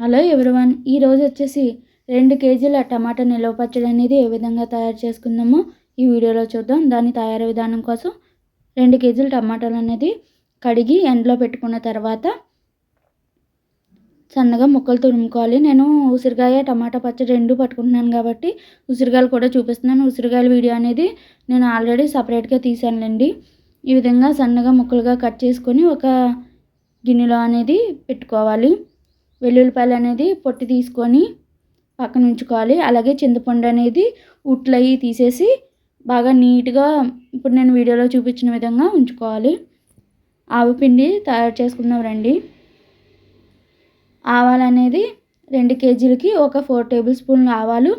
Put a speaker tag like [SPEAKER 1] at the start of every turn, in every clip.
[SPEAKER 1] Hello everyone ఈరోజు వచ్చేసి రెండు కేజీల టమాటా నిల్వ పచ్చడి అనేది ఏ విధంగా తయారు చేసుకుందామో ఈ వీడియోలో చూద్దాం. దాని తయారీ విధానం కోసం రెండు కేజీల టమాటాలు అనేది కడిగి ఎండలో పెట్టుకున్న తర్వాత సన్నగా ముక్కలు తురుముకోవాలి. నేను ఉసిరికాయ టమాటా పచ్చడి రెండు పట్టుకుంటున్నాను కాబట్టి ఉసిరికాయలు కూడా చూపిస్తున్నాను. ఉసిరికాయల వీడియో అనేది నేను ఆల్రెడీ సపరేట్గా తీసానులేండి ఈ విధంగా సన్నగా ముక్కలుగా కట్ చేసుకొని ఒక గిన్నెలో అనేది పెట్టుకోవాలి. వెల్లుల్లిపాయలు అనేది పొట్టి తీసుకొని పక్కన ఉంచుకోవాలి. అలాగే చింతపండు అనేది ఉట్లయి తీసేసి బాగా నీట్గా ఇప్పుడు నేను వీడియోలో చూపించిన విధంగా ఉంచుకోవాలి. ఆవపిండి తయారు చేసుకుందాం రండి ఆవాలు అనేది రెండు కేజీలకి ఒక ఫోర్ టేబుల్ స్పూన్లు ఆవాలు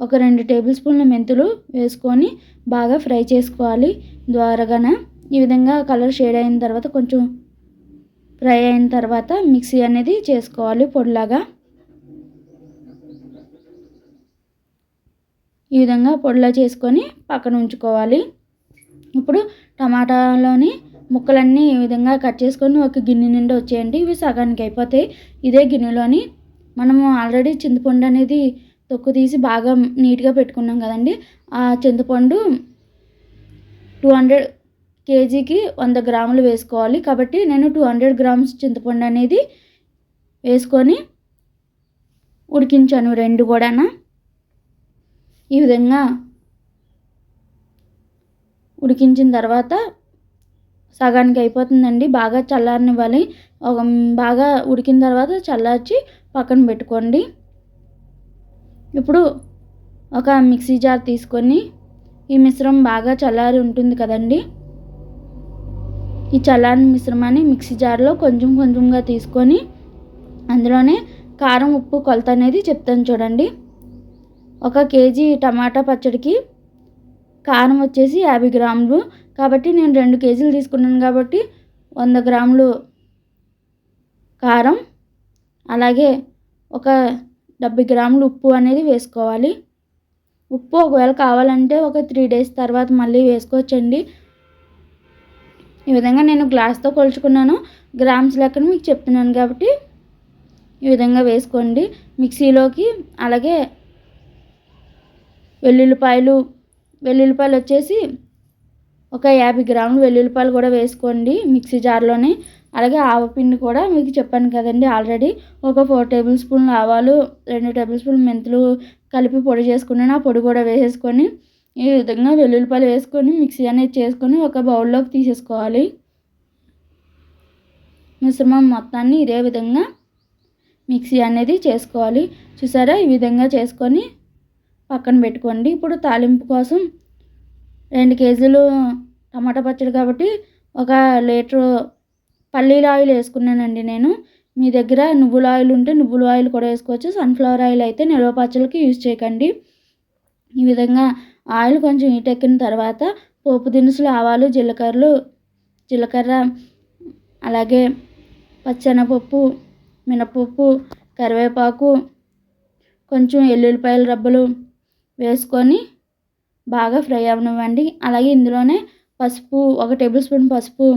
[SPEAKER 1] ఒక రెండు టేబుల్ స్పూన్ల మెంతులు వేసుకొని బాగా ఫ్రై చేసుకోవాలి. ద్వారగాన ఈ విధంగా కలర్ షేడ్ అయిన తర్వాత కొంచెం ఫ్రై అయిన తర్వాత మిక్సీ అనేది చేసుకోవాలి పొడిలాగా. ఈ విధంగా పొడిలా చేసుకొని పక్కన ఉంచుకోవాలి. ఇప్పుడు టమాటాలోని ముక్కలన్నీ ఈ విధంగా కట్ చేసుకొని ఒక గిన్నె నుండి వచ్చేయండి. ఇవి సగానికి అయిపోతాయి. ఇదే గిన్నెలోని మనము ఆల్రెడీ చింతపండు అనేది తొక్కు తీసి బాగా నీట్గా పెట్టుకున్నాం కదండి. ఆ చింతపండు టూ హండ్రెడ్ కేజీకి వంద గ్రాములు వేసుకోవాలి. కాబట్టి నేను టూ హండ్రెడ్ గ్రామ్స్ చింతపండు అనేది వేసుకొని ఉడికించాను రెండు కూడా ఈ విధంగా ఉడికించిన తర్వాత సగానికి అయిపోతుందండి. బాగా చల్లారనివ్వాలి. ఒక బాగా ఉడికిన తర్వాత చల్లార్చి పక్కన పెట్టుకోండి. ఇప్పుడు ఒక మిక్సీ జార్ తీసుకొని ఈ మిశ్రమం బాగా చల్లారి ఉంటుంది కదండి. ఈ చల్లని మిశ్రమాన్ని మిక్సీ జార్లో కొంచెం కొంచెంగా తీసుకొని అందులోనే కారం ఉప్పు కొలత అనేది చెప్తాను చూడండి. ఒక కేజీ టమాటా పచ్చడికి కారం వచ్చేసి యాభై గ్రాములు. కాబట్టి నేను రెండు కేజీలు తీసుకున్నాను కాబట్టి వంద గ్రాములు కారం అలాగే ఒక డెబ్బై గ్రాములు ఉప్పు అనేది వేసుకోవాలి. ఉప్పు ఒకవేళ కావాలంటే ఒక త్రీ డేస్ తర్వాత మళ్ళీ వేసుకోవచ్చండి. ఈ విధంగా నేను గ్లాస్తో కొలుచుకున్నాను. గ్రామ్స్ లెక్కన మీకు చెప్తున్నాను కాబట్టి ఈ విధంగా వేసుకోండి. మిక్సీలోకి అలాగే వెల్లుల్లిపాయలు వెల్లుల్లిపాయలు వచ్చేసి ఒక యాభై గ్రాములు వెల్లుల్లిపాయలు కూడా వేసుకోండి మిక్సీ జార్లోనే. అలాగే ఆవపిండి కూడా మీకు చెప్పాను కదండి ఆల్రెడీ. ఒక ఫోర్ టేబుల్ స్పూన్లు ఆవాలు రెండు టేబుల్ స్పూన్ మెంతులు కలిపి పొడి చేసుకున్నాను. ఆ పొడి కూడా వేసేసుకొని ఈ విధంగా వెల్లుల్లిపాయలు వేసుకొని మిక్సీ అనేది చేసుకొని ఒక బౌల్లోకి తీసేసుకోవాలి. మిశ్రమం మొత్తాన్ని ఇదే విధంగా మిక్సీ అనేది చేసుకోవాలి. చూసారా? ఈ విధంగా చేసుకొని పక్కన పెట్టుకోండి. ఇప్పుడు తాలింపు కోసం రెండు కేజీలు టమాటా పచ్చడి కాబట్టి ఒక లీటరు పల్లీల ఆయిల్ వేసుకున్నానండి నేను. మీ దగ్గర నువ్వుల ఆయిల్ ఉంటే నువ్వుల ఆయిల్ కూడా వేసుకోవచ్చు. సన్ఫ్లవర్ ఆయిల్ అయితే నిల్వ పచ్చళ్ళకి యూజ్ చేయకండి. ఈ విధంగా ఆయిల్ కొంచెం ఎక్కిన తర్వాత పోపు దినుసులు ఆవాలు జీలకర్రలు జీలకర్ర అలాగే పచ్చెనపప్పు మినపప్పు కరివేపాకు కొంచెం ఎల్లుల్లిపాయల రబ్బలు వేసుకొని బాగా ఫ్రై అవనివ్వండి. అలాగే ఇందులోనే పసుపు ఒక టేబుల్ స్పూన్ పసుపు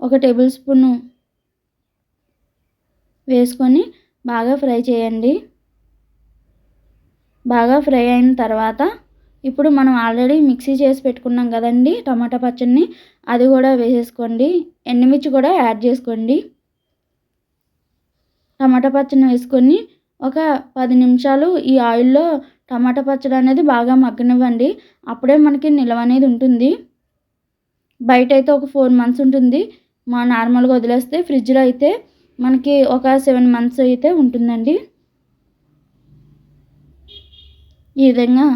[SPEAKER 1] ఒక టేబుల్ స్పూను వేసుకొని బాగా ఫ్రై చేయండి. బాగా ఫ్రై అయిన తర్వాత ఇప్పుడు మనం ఆల్రెడీ మిక్సీ చేసి పెట్టుకున్నాం కదండి టమాటా పచ్చడిని అది కూడా వేసేసుకోండి. ఎండుమిర్చి కూడా యాడ్ చేసుకోండి. టమాటా పచ్చడిని వేసుకొని ఒక పది నిమిషాలు ఈ ఆయిల్లో టమాటా పచ్చడి అనేది బాగా మగ్గనివ్వండి. అప్పుడే మనకి నిల్వ అనేది ఉంటుంది. బయట అయితే ఒక ఫోర్ మంత్స్ ఉంటుంది. మా నార్మల్గా వదిలేస్తే ఫ్రిడ్జ్లో అయితే మనకి ఒక సెవెన్ మంత్స్ అయితే ఉంటుందండి. ఈ విధంగా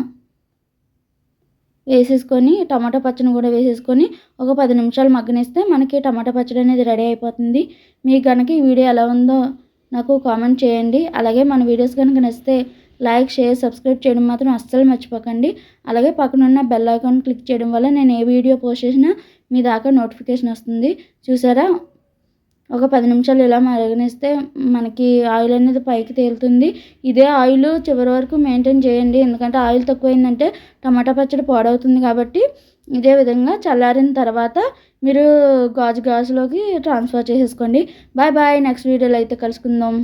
[SPEAKER 1] వేసేసుకొని టమాటా పచ్చడి కూడా వేసేసుకొని ఒక పది నిమిషాలు మగ్గనిస్తే మనకి టమాటా పచ్చడి అనేది రెడీ అయిపోతుంది. మీకు కనుక ఈ వీడియో ఎలా ఉందో నాకు కామెంట్ చేయండి. అలాగే మన వీడియోస్ కనుక నచ్చితే లైక్ షేర్ సబ్స్క్రైబ్ చేయడం మాత్రం అస్సలు మర్చిపోకండి. అలాగే పక్కనున్న బెల్ ఐకాన్ క్లిక్ చేయడం వల్ల నేను ఏ వీడియో పోస్ట్ చేసినా మీ దాకా నోటిఫికేషన్ వస్తుంది. చూసారా? ఒక పది నిమిషాలు ఇలా మరగనిస్తే మనకి ఆయిల్ అనేది పైకి తేలుతుంది. ఇదే ఆయిల్ చివరి వరకు మెయింటైన్ చేయండి. ఎందుకంటే ఆయిల్ తక్కువైందంటే టమాటా పచ్చడి పాడవుతుంది కాబట్టి ఇదే విధంగా చల్లారిన తర్వాత మీరు గాజు గాజులోకి ట్రాన్స్ఫర్ చేసేసుకోండి. Bye bye. నెక్స్ట్ వీడియోలో అయితే కలుసుకుందాం.